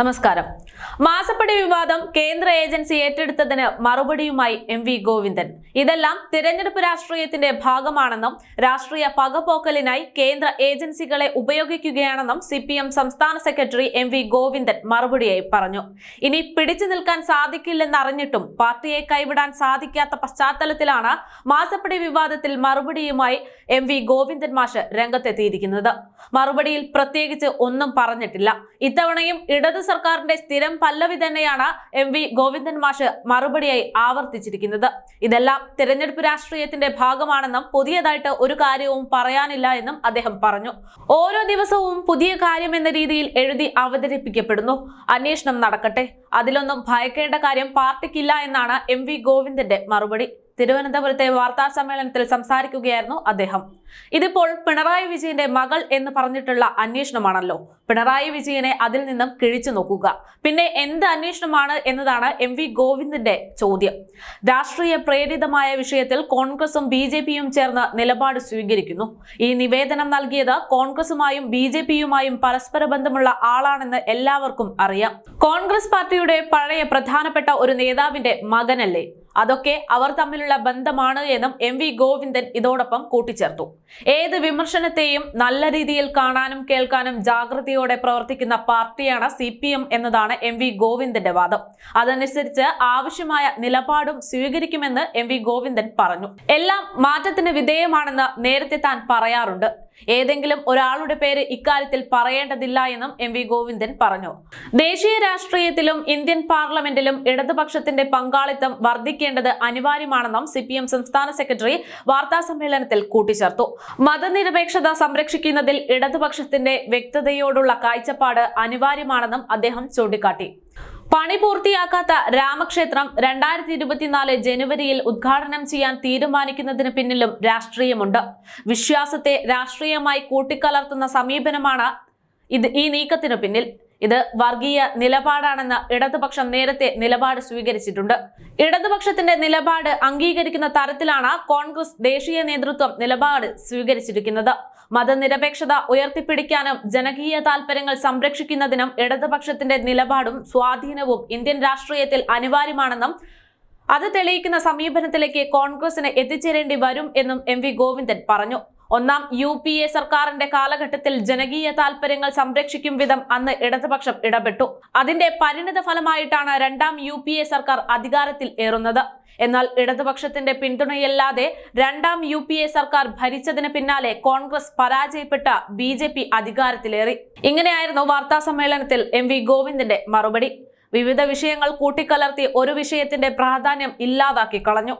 നമസ്കാരം മാസപ്പടി വിവാദം കേന്ദ്ര ഏജൻസി ഏറ്റെടുത്തതിന് മറുപടിയുമായി എം വി ഗോവിന്ദൻ. ഇതെല്ലാം തിരഞ്ഞെടുപ്പ് രാഷ്ട്രീയത്തിന്റെ ഭാഗമാണെന്നും രാഷ്ട്രീയ പകപോക്കലിനായി കേന്ദ്ര ഏജൻസികളെ ഉപയോഗിക്കുകയാണെന്നും സി സംസ്ഥാന സെക്രട്ടറി എം വി ഗോവിന്ദൻ മറുപടിയായി പറഞ്ഞു. ഇനി പിടിച്ചു നിൽക്കാൻ സാധിക്കില്ലെന്നറിഞ്ഞിട്ടും പാർട്ടിയെ കൈവിടാൻ സാധിക്കാത്ത പശ്ചാത്തലത്തിലാണ് മാസപ്പടി വിവാദത്തിൽ മറുപടിയുമായി എം വി ഗോവിന്ദൻ മാഷ് രംഗത്തെത്തിയിരിക്കുന്നത്. മറുപടിയിൽ പ്രത്യേകിച്ച് ഒന്നും പറഞ്ഞിട്ടില്ല. ഇത്തവണയും ഇടത് സർക്കാരിന്റെ സ്ഥിരം പല്ലവി തന്നെയാണ് എം വി ഗോവിന്ദൻ മാഷ് മറുപടിയായി ആവർത്തിച്ചിരിക്കുന്നത്. ഇതെല്ലാം തിരഞ്ഞെടുപ്പ് രാഷ്ട്രീയത്തിന്റെ ഭാഗമാണെന്നും പുതിയതായിട്ട് ഒരു കാര്യവും പറയാനില്ല എന്നും അദ്ദേഹം പറഞ്ഞു. ഓരോ ദിവസവും പുതിയ കാര്യം എന്ന രീതിയിൽ എഴുതി അവതരിപ്പിക്കപ്പെടുന്നു. അന്വേഷണം നടക്കട്ടെ. അതിലൊന്നും ഭയക്കേണ്ട കാര്യം പാർട്ടിക്കില്ല എന്നാണ് എം വി ഗോവിന്ദന്റെ മറുപടി. തിരുവനന്തപുരത്തെ വാർത്താ സമ്മേളനത്തിൽ സംസാരിക്കുകയായിരുന്നു അദ്ദേഹം. ഇതിപ്പോൾ പിണറായി വിജയന്റെ മകൾ എന്ന് പറഞ്ഞിട്ടുള്ള അന്വേഷണമാണല്ലോ. പിണറായി വിജയനെ അതിൽ നിന്നും കിഴിച്ചു നോക്കുക. പിന്നെ എന്ത് അന്വേഷണമാണ് എന്നതാണ് എം വി ഗോവിന്ദന്റെ ചോദ്യം. രാഷ്ട്രീയ പ്രേരിതമായ വിഷയത്തിൽ കോൺഗ്രസും ബി ജെ പിയും ചേർന്ന് നിലപാട് സ്വീകരിക്കുന്നു. ഈ നിവേദനം നൽകിയത് കോൺഗ്രസുമായും ബി ജെ പിയുമായും പരസ്പര ബന്ധമുള്ള ആളാണെന്ന് എല്ലാവർക്കും അറിയാം. കോൺഗ്രസ് പാർട്ടിയുടെ പഴയ പ്രധാനപ്പെട്ട ഒരു നേതാവിന്റെ മകനല്ലേ? അതൊക്കെ അവർ തമ്മിലുള്ള ബന്ധമാണ് എന്നും എം വി ഗോവിന്ദൻ ഇതോടൊപ്പം കൂട്ടിച്ചേർത്തു. ഏത് വിമർശനത്തെയും നല്ല രീതിയിൽ കാണാനും കേൾക്കാനും ജാഗ്രതയോടെ പ്രവർത്തിക്കുന്ന പാർട്ടിയാണ് സി എന്നതാണ് എം വി ഗോവിന്ദന്റെ വാദം. അതനുസരിച്ച് ആവശ്യമായ നിലപാടും സ്വീകരിക്കുമെന്ന് എം വി ഗോവിന്ദൻ പറഞ്ഞു. എല്ലാം മാറ്റത്തിന് വിധേയമാണെന്ന് നേരത്തെ താൻ പറയാറുണ്ട്. ഏതെങ്കിലും ഒരാളുടെ പേര് ഇക്കാര്യത്തിൽ പറയേണ്ടതില്ല എന്നും എം വി ഗോവിന്ദൻ പറഞ്ഞു. ദേശീയ രാഷ്ട്രീയത്തിലും ഇന്ത്യൻ പാർലമെന്റിലും ഇടതുപക്ഷത്തിന്റെ പങ്കാളിത്തം വർദ്ധിക്കേണ്ടത് അനിവാര്യമാണെന്നും സി പി എം സംസ്ഥാന സെക്രട്ടറി വാർത്താ സമ്മേളനത്തിൽ കൂട്ടിച്ചേർത്തു. മതനിരപേക്ഷത സംരക്ഷിക്കുന്നതിൽ ഇടതുപക്ഷത്തിന്റെ വ്യക്തതയോടുള്ള കാഴ്ചപ്പാട് അനിവാര്യമാണെന്നും അദ്ദേഹം ചൂണ്ടിക്കാട്ടി. പണി പൂർത്തിയാക്കാത്ത രാമക്ഷേത്രം രണ്ടായിരത്തി ഇരുപത്തിനാല് ജനുവരിയിൽ ഉദ്ഘാടനം ചെയ്യാൻ തീരുമാനിക്കുന്നതിന് പിന്നിലും രാഷ്ട്രീയമുണ്ട്. വിശ്വാസത്തെ രാഷ്ട്രീയമായി കൂട്ടിക്കലർത്തുന്ന സമീപനമാണ് ഇത് ഈ നീക്കത്തിനു പിന്നിൽ. ഇത് വർഗീയ നിലപാടാണെന്ന് ഇടതുപക്ഷം നേരത്തെ നിലപാട് സ്വീകരിച്ചിട്ടുണ്ട്. ഇടതുപക്ഷത്തിന്റെ നിലപാട് അംഗീകരിക്കുന്ന തരത്തിലാണ് കോൺഗ്രസ് ദേശീയ നേതൃത്വം നിലപാട് സ്വീകരിച്ചിരിക്കുന്നത്. മതനിരപേക്ഷത ഉയർത്തിപ്പിടിക്കാനും ജനകീയ താൽപര്യങ്ങൾ സംരക്ഷിക്കുന്നതിനും ഇടതുപക്ഷത്തിന്റെ നിലപാടും സ്വാധീനവും ഇന്ത്യൻ രാഷ്ട്രീയത്തിൽ അനിവാര്യമാണെന്നും അത് തെളിയിക്കുന്ന സമീപനത്തിലേക്ക് കോൺഗ്രസിന് എത്തിച്ചേരേണ്ടി വരും എന്നും എം വി ഗോവിന്ദൻ പറഞ്ഞു. ഒന്നാം യു പി എ സർക്കാരിന്റെ കാലഘട്ടത്തിൽ ജനകീയ താൽപര്യങ്ങൾ സംരക്ഷിക്കും വിധം അന്ന് ഇടതുപക്ഷം ഇടപെട്ടു. അതിന്റെ പരിണിത ഫലമായിട്ടാണ് രണ്ടാം യു സർക്കാർ അധികാരത്തിൽ ഏറുന്നത്. എന്നാൽ ഇടതുപക്ഷത്തിന്റെ പിന്തുണയല്ലാതെ രണ്ടാം യു പി എ സർക്കാർ ഭരിച്ചതിന് പിന്നാലെ കോൺഗ്രസ് പരാജയപ്പെട്ട ബി ജെ പി അധികാരത്തിലേറി. ഇങ്ങനെയായിരുന്നു വാർത്താ സമ്മേളനത്തിൽ എം വി ഗോവിന്ദന്റെ മറുപടി. വിവിധ വിഷയങ്ങൾ കൂട്ടിക്കലർത്തി ഒരു വിഷയത്തിന്റെ പ്രാധാന്യം ഇല്ലാതാക്കി കളഞ്ഞു.